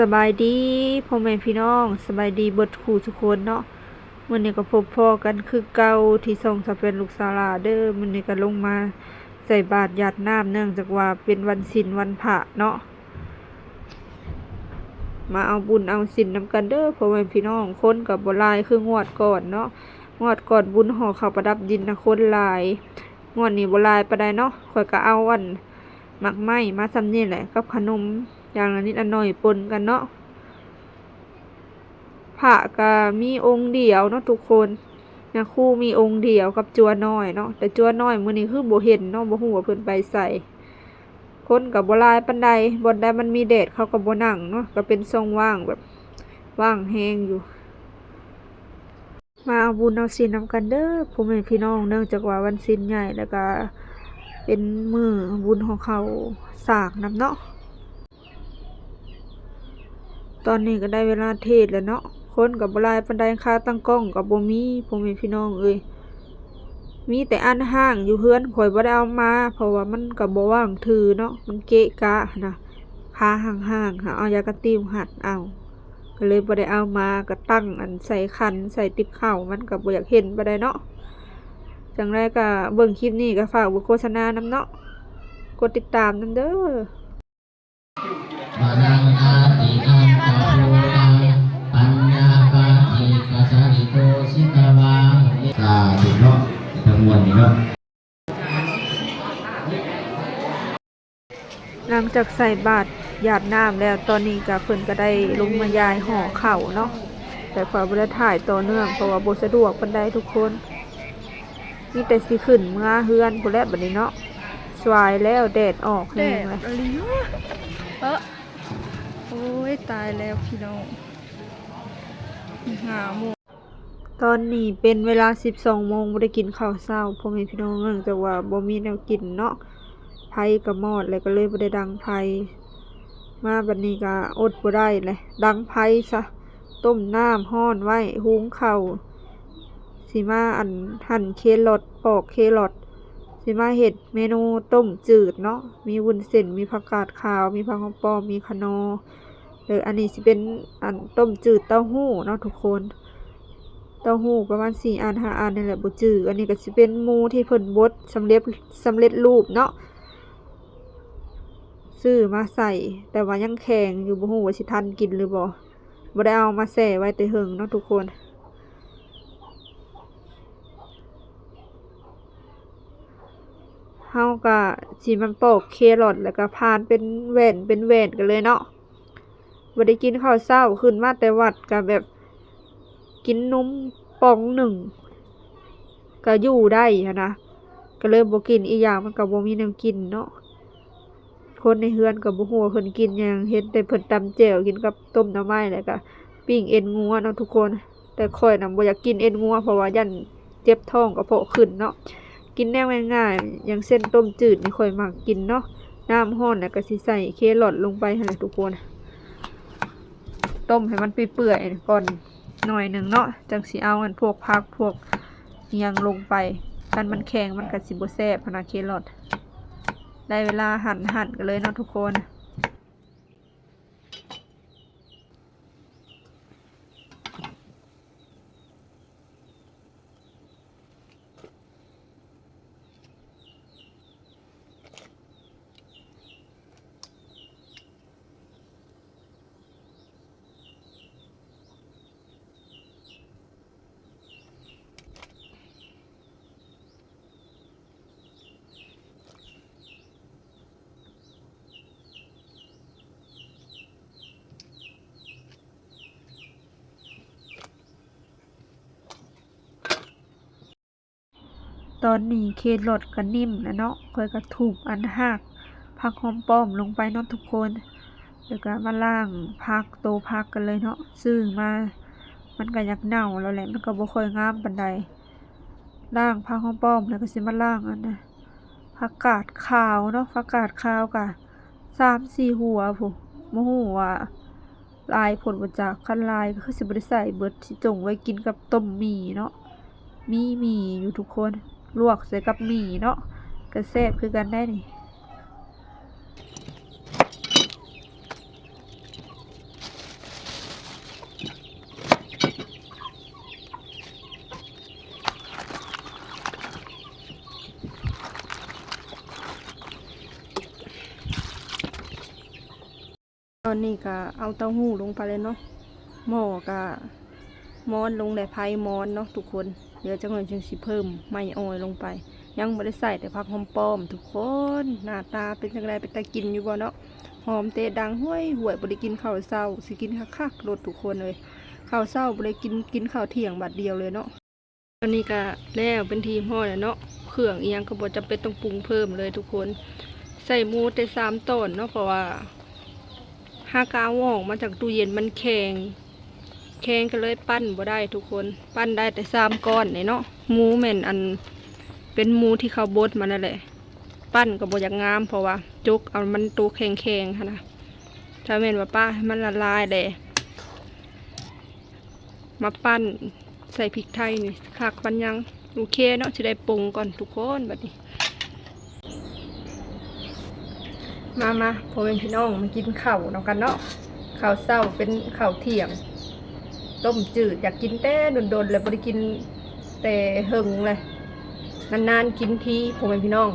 สบายดีพ่อแม่พี่น้องสบายดีเบิดคู่ทุกคนเนาะมื้อนี้ก็พบพ่อกันคือเก่าที่ส่งสะเป็นลูกสาวลาเด้อมื้อนี้ก็ลงมาใส่บาตรหยาดน้ำเนื่องจากว่าเป็นวันศีลวันพระเนาะมาเอาบุญเอาศีลนำกันเด้อพ่อแม่พี่น้องคนกับบลายคืองวดก่อนเนาะงวดก่อนบุญห่อข้าวประดับดินนะคนลายงวดนี้บลายปานใดเนาะข่อยก็เอาอันมักไหม้มาซ้ำนี่แหละกับขนม อย่างละนิดละหน่อยปนกันเนาะพระก็มีองค์เดียวเนาะทุกคนนะคู่มีองค์เดียวกับจัวน้อยเนาะแต่จัวน้อยมื้อนี้คือบ่เห็นเนาะบ่ฮู้ว่าเพิ่นไปใส่คนก็บ่ลายปานใดบ่ได้มันมีแดดเขาก็บ่นั่งเนาะก็เป็นทรงว่างแบบว่างแฮงอยู่ มาเอาบุญเอาศีลนำกันเด้อพ่อแม่พี่น้องเนื่องจากว่าวันศีลใหญ่แล้วก็เป็นมือบุญของเขาสากนำเนาะ ตอนนี้ก็ได้เวลาเทศแล้วเนาะ คนกับบลายปันไดค่าตั้งกล้องกับบ่มีพ่อแม่พี่น้องเอ้ยมีแต่อันห้างอยู่เฮือนข่อยบ่ได้เอามา เพราะว่ามันก็บ่ว่างถือเนาะ มันเกะกะนะค่าห่างๆหาเอายากระติวหัดเอา ก็เลยบ่ได้เอามาก็ตั้งอันใส่คันใส่ติ๊บข้ามันก็บ่อยากเห็นบ่ได้เนาะจังไรก็เบิ่งคลิปนี้ก็ฝากบุโฆษณานำเนาะ กดติดตามนำเด้อ จิกัสสริโตสิตวังสาธุเนาะทั้งมวลนี่เนาะหลังจากใส่บาตรหยาดน้ำแล้วตอนนี้ก็เพิ่นก็ได้ลงมายายห่อเข่าวเนาะแต่ขอบ่ได้ถ่ายต่อเนื่องเพราะว่าบ่สะดวกปานใดทุกคนมีแต่สิขึ้นเมื่อเฮือนพุ่นแหละบัดนี้เนาะสวายแล้วแดดออกแดแห้งดเลยอะไรวะเออโอ้ยตายแล้วพี่น้อง หาหมูตอนนี้เป็นเวลา 12โมงบ่ได้กินข้าวเช้าพ่อแม่พี่น้องเนื่องจากว่าบ่มีแนวกินเนาะไผก็มอดแล้วก็เลยบ่ได้ดังไผมาบัดนี้ก็อดบ่ได้เลยดังไผซะต้มน้ำห้อนไว้หุงข้าวสิมาอันหั่นเครอทปอกเครอทสิมาเฮ็ดเมนูต้มจืดเนาะมีวุ้นเส้นมีผักกาดขาว มีผักหอมปอมมีคะนอ เอออันนี้สิเป็นอันต้มจืดเต้าหู้เนาะทุกคน เต้าหู้ประมาณ4อัน5อันนี่แหละบ่จืดอันนี้ก็สิเป็นหมูที่เพิ่นบดสำเร็จสำเร็จรูปเนาะซื้อมาใส่ แต่ว่ายังแข็งอยู่บ่ฮู้ว่าสิทันกินหรือบ่บ่ได้เอามาแช่ไว้แต่เฮิงเนาะทุกคนเฮาก็สิมันปอกเครอทแล้วก็พานเป็นแหวนเป็นแหวนกันเลยเนาะ บ่ได้กินข้าวเช้าขึ้นมาแต่วัดก็แบบกินนมป๋องหนึ่งก็อยู่ได้นะก็เลยบ่กินอีกอย่างมันก็บ่มีแนวกินเนาะคนในเฮือนกับบ่ฮู้ว่าเพิ่นกินหยังเห็นแต่เพิ่นตำแจ่วกินกับต้มหน่อไม้แล้วก็ปิ้งเอ็นงัวเนาะทุกคน แต่ข่อยน่ะบ่อยากกินเอ็นงัวเพราะว่ายันเจ็บท้องกระเพาะขึ้นเนาะกินแนวง่ายๆอย่างเส้นต้มจืดนี่ข่อยมักกินเนาะน้ำร้อนแล้วก็สิใส่เครอทลงไปหั่นแหละทุกคน ต้มให้มันเปื่อยๆก่อนหน่อยหนึ่งเนาะจังสีเอาอันพวกพักพวกยังลงไปกันมันแข็งมันก็สิบ่แซ่บพนาเครอทได้เวลาหั่นหั่นกันเลยเนาะทุกคน ตอนนี้เครอทก็นิ่มแล้วเนาะค่อยก็ทุบอันหักผักหอมป้อมลงไปเนาะทุกคน แล้วก็มาล่างผักโตผักกันเลยเนาะซื้อมา มันก็อยากเน่าแล้วแหละมันก็บ่ค่อยงามปานใดล่างผักหอมป้อมแล้วก็สิมาล่างอันนะผักกาดขาวเนาะผักกาดขาวกะสามสี่หัวผู้บ่ฮู้ว่าลายผลบ่จากคันลายก็คือสิบ่ได้ใส่เบิดสิจงไว้กินกับต้มหมี่เนาะมีหมี่อยู่ทุกคน ลวกใส่กับหมี่เนาะกระเซบคือกันได้นี่ตอนนี้ก็เอาเต้าหู้ลงไปเลยเนาะหม้อก็ มอนลงแต่ไผ่มอนเนาะทุกคนเดี๋ยวจะเงินจึงสิเพิ่มไม่ออยลงไป ยังไม่ได้ใส่แต่ผักหอมปอม ทุกคนหน้าตาเป็นจังไดเป็นตากินอยู่บ่เนาะหอมเตะดังห้วยห่วยบ่ได้กินข้าวเช้าสิกินคักๆรสทุกคนเลยข้าวเช้าบ่ได้กินกินข้าวเที่ยงบัดเดียวเลยเนาะตอนนี้ก็แล้วเป็นทีมห่อแล้วเนาะเครื่องเอียงก็บ่จำเป็นต้องปรุงเพิ่มเลยทุกคน ใส่หมูแต่สามต้นเนาะเพราะว่าห้ากาวออกมาจากตู้เย็นมันแข็ง แข็งก็เลยปั้นบ่ได้ทุกคนปั้นได้แต่สามก้อนนี่เนาะหมูแม่นอันเป็นหมูที่เขาบดมานั่นแหละปั้นก็บ่อยากงามเพราะว่าจุกเอามันตัวแข็งๆค่ะนะถ้าแม่นว่าป้าให้มันละลายเลยมาปั้นใส่พริกไทยนี่คักปันยังโอเคเนาะจะได้ปรุงก่อนทุกคนบัดนี้ มามาพ่อแม่พี่น้องมากินข้าวเนาะกันเนาะข้าวเศร้าเป็นข้าวเที่ยง ต้มจืดอยากกินแต่โดนๆเลยบ่ได้กินแต่หึงเลยนานๆกินทีพ่อแม่พี่น้อง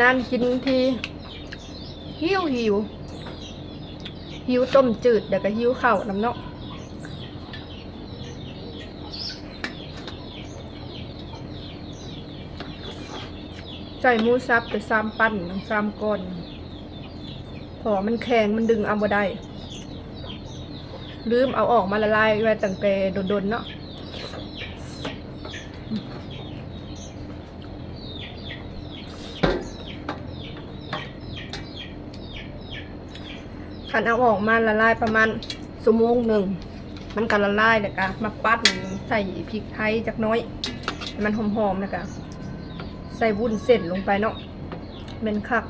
นานๆกินทีหิวหิวหิวต้มจืดเดี๋ยวก็หิวข้าวน้ำเนาะ ใส่หมูสับแต่สามปั้นทั้งสามก้อนพอมันแข็งมันดึงเอาบ่ได้ ลืมเอาออกมาละลายไว้ตั้งแต่โดนๆเนาะขันเอาออกมาละลายประมาณชั่วโมงหนึ่ง มันก็ละลายแล้วก็มาปั้นใส่พริกไทยจักน้อย มันหอมๆแล้วก็ ใส่วุ้นเส้นลงไปเนาะเป็นคัก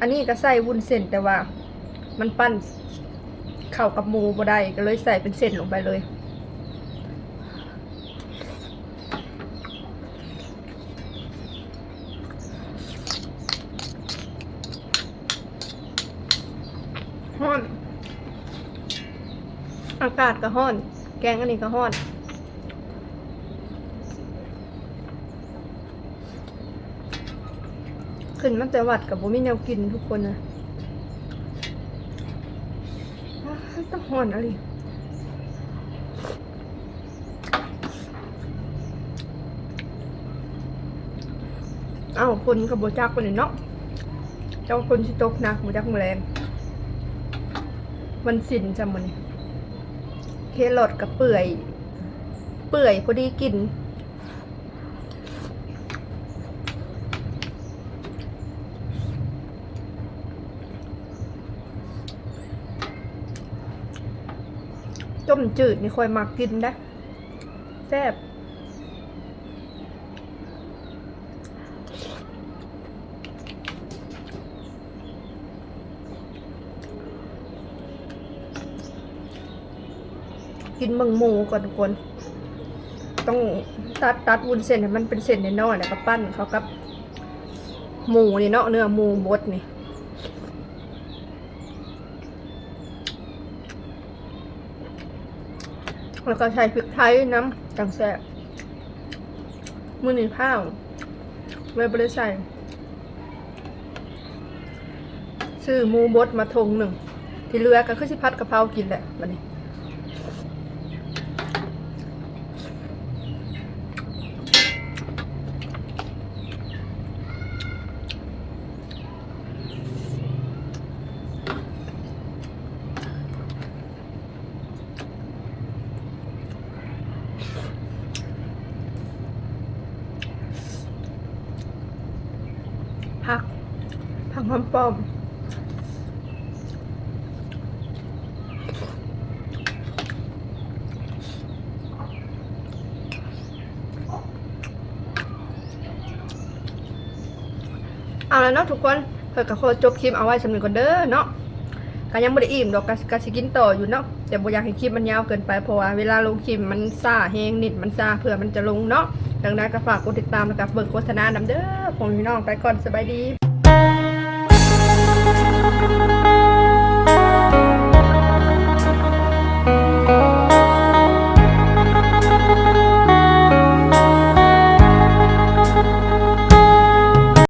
อันนี้ก็ใส่วุ้นเส้นแต่ว่า มันปั้นเข้ากับหมูบ่ได้ก็เลยใส่เป็นเส้นลงไปเลยฮ้อน อากาศก็ฮ้อน แกงอันนี้ก็ฮ้อน ขึ้นมาแต่วัดกับบ่มีแนวกินทุกคนนะต้องห่อนอะไรเอาคนกับโบจักคนนี้เนาะเจ้าคนชิตกนะโบจักแมลงวันสินจำมันเครอทกับเปื่อย เปื่อยพอดีกิน ต้มจืดนี่ค่อยมักกินนะแซ่บกินเมืองหมูก่อนทุกคน ต้องตัดตัดวุ้นเส้นให้มันเป็นเส้นน้อยๆแล้วก็ปั้นเขากับหมูนี่เนาะเนื้อหมูบดนี่ แล้วก็ใช้พริกไทยน้ำจังแซ่บมือหนีข้าวไม่ได้ใส่ซื้อหมูบดมาทงหนึ่ง ที่เหลือก็คือสิพัดกะเพรากินแหละบัดนี้ ผัก ผักหอมป้อมเอาแล้วเนาะทุกคนเพื่อกับโคจบคลิปเอาไว้สำหรับก่อนเด้อเนาะก็ยังไม่ได้อิ่มดอกกะกะสิกินต่ออยู่เนาะแต่บ่อยากให้คลิปมันยาวเกินไปเพราะว่าเวลาลงคลิปมันซ่าแฮงนิดมันซ่าเพื่อมันจะลงเนาะดังนั้นก็ฝากกดติดตามแล้วกับเบิ่งโฆษณานำเด้อผมพี่น้องไปก่อนสบายดี Thank you.